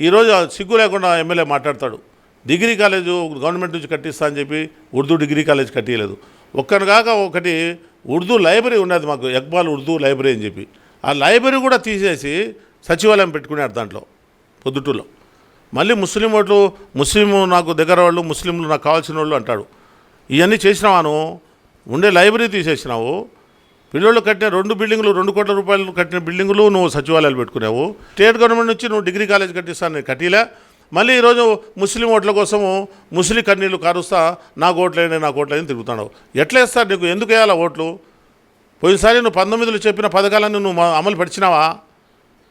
ఈరోజు సిగ్గు లేకుండా ఎమ్మెల్యే మాట్లాడతాడు. డిగ్రీ కాలేజు గవర్నమెంట్ నుంచి కట్టిస్తా అని చెప్పి ఉర్దూ డిగ్రీ కాలేజ్ కట్టియలేదు. ఒక్కనగాక కాక ఒకటి ఉర్దూ లైబ్రరీ ఉన్నది మాకు ఎక్బాల్ ఉర్దూ లైబ్రరీ అని చెప్పి. ఆ లైబ్రరీ కూడా తీసేసి సచివాలయం పెట్టుకున్నాడు దాంట్లో పొద్దుటూరులో. మళ్ళీ ముస్లిం ఓట్లు ముస్లిం నాకు దగ్గర వాళ్ళు ముస్లింలు నాకు కావాల్సిన వాళ్ళు అంటాడు. ఇవన్నీ చేసినావాను ఉండే లైబ్రరీ తీసేసినావు పిల్లలు కట్టిన రెండు బిల్డింగులు రెండు కోట్ల రూపాయలు కట్టిన బిల్డింగులు నువ్వు సచివాలయాలు పెట్టుకున్నావు. స్టేట్ గవర్నమెంట్ నుంచి నువ్వు డిగ్రీ కాలేజ్ కట్టిస్తాను కట్టిలే. మళ్ళీ ఈరోజు ముస్లిం ఓట్ల కోసము ముస్లిం కన్నీళ్ళు కారుస్తా నా ఓట్లేని నా ఓట్లేని తిరుగుతున్నావు. ఎట్లా ఇస్తారు నీకు? ఎందుకు వేయాలా ఓట్లు? పోయినసారి నువ్వు పంతొమ్మిదిలో చెప్పిన పథకాలను నువ్వు మా- అమలు పరిచినావా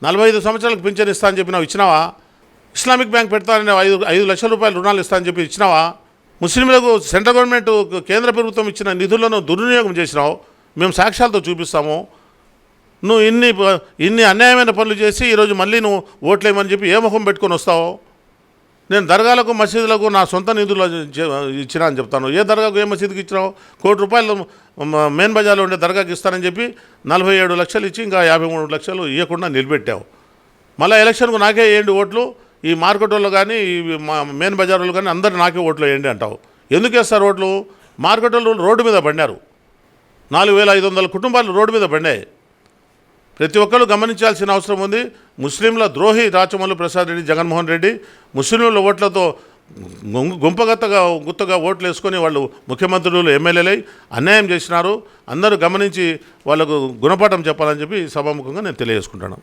నలభై ఐదు సంవత్సరాలకు పింఛన్ ఇస్తా అని చెప్పినావు ఇచ్చినావా? ఇస్లామిక్ బ్యాంక్ పెడతానని ఐదు ఐదు లక్షల రూపాయలు రుణాలు ఇస్తా అని చెప్పి ఇచ్చినావా? ముస్లింలకు సెంట్రల్ గవర్నమెంట్ కేంద్ర ప్రభుత్వం ఇచ్చిన నిధులను దుర్వినియోగం చేసినావు. మేము సాక్ష్యాలతో చూపిస్తాము. నువ్వు ఇన్ని ఇన్ని అన్యాయమైన పనులు చేసి ఈరోజు మళ్ళీ నువ్వు ఓట్లేమని చెప్పి ఏ ముఖం పెట్టుకొని వస్తావు? నేను దర్గాలకు మసీదులకు నా సొంత నిధులు చే- ఇచ్చినా అని చెప్తాను. ఏ దర్గాకు ఏ మసీదుకి ఇచ్చినావు? కోటి రూపాయలు మెయిన్ బజార్లో ఉండే దర్గాకి ఇస్తానని చెప్పి నలభై ఏడు లక్షలు ఇచ్చి ఇంకా యాభై మూడు లక్షలు ఇవ్వకుండా నిలబెట్టావు. మళ్ళీ ఎలక్షన్కు నాకే వేయండి ఓట్లు. ఈ మార్కెట్ వాళ్ళు కానీ ఈ మా మెయిన్ బజార్ వాళ్ళు కానీ అందరు నాకే ఓట్లు వేయండి అంటావు. ఎందుకు వేస్తారు ఓట్లు? మార్కెట్ వాళ్ళు రోడ్డు మీద పడినారు నాలుగు వేల ఐదు వందల కుటుంబాలు రోడ్డు మీద పడినాయి. ప్రతి ఒక్కరు గమనించాల్సిన అవసరం ఉంది. ముస్లింల ద్రోహి రాచమల్లు ప్రసాద్ రెడ్డి జగన్మోహన్ రెడ్డి ముస్లింల ఓట్లతో గుంపగతగా గుత్తగా ఓట్లు వేసుకొని వాళ్ళు ముఖ్యమంత్రులు ఎమ్మెల్యేలై అన్యాయం చేసినారు. అందరూ గమనించి వాళ్ళకు గుణపాఠం చెప్పాలని చెప్పి సభాముఖంగా నేను తెలియజేసుకుంటాను